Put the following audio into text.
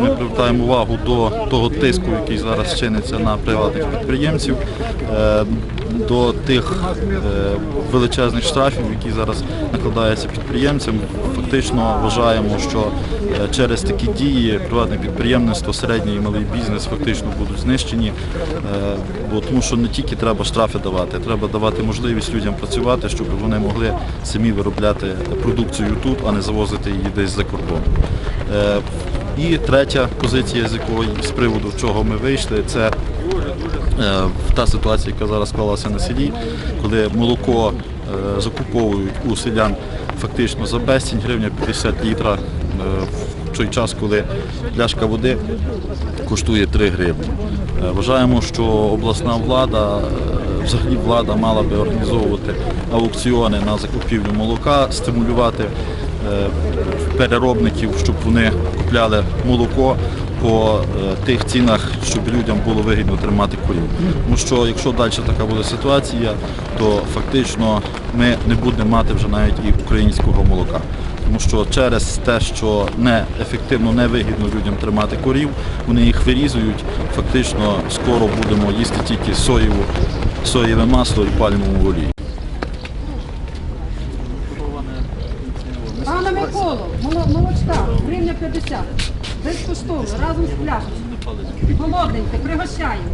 ми привертаємо увагу до того тиску, який зараз чиниться на приватних підприємців, е, до тих е, величезних штрафів, які зараз накладаються підприємцям. Фактично вважаємо, що е, через такі дії приватне підприємництво, середній і малий бізнес фактично будуть знищені. Тому що не тільки треба штрафи давати, треба давати можливість людям працювати, щоб вони могли самі виробляти продукцію тут, а не завозити її десь за кордон. І третя позиція, з якої з приводу чого ми вийшли, це е, та ситуація, яка зараз склалася на селі, коли молоко е, закуповують у селян фактично за безцінь, гривня 50 літра е, в той час, коли пляшка води коштує 3 гривні. Вважаємо, що обласна влада, взагалі влада мала би організовувати аукціони на закупівлю молока, стимулювати переробників, щоб вони купляли молоко по е, тих цінах, щоб людям було вигідно тримати корів. Тому що якщо далі така буде ситуація, то фактично ми не будемо мати вже навіть і українського молока. Тому що через те, що неефективно, невигідно людям тримати корів, вони їх вирізують. Фактично скоро будемо їсти тільки соєву, соєве масло і пальмову олію. Пане Миколу, молочка, гривня 50. Безкоштовно, разом з пляшечкою. Голодненько, пригощаємо.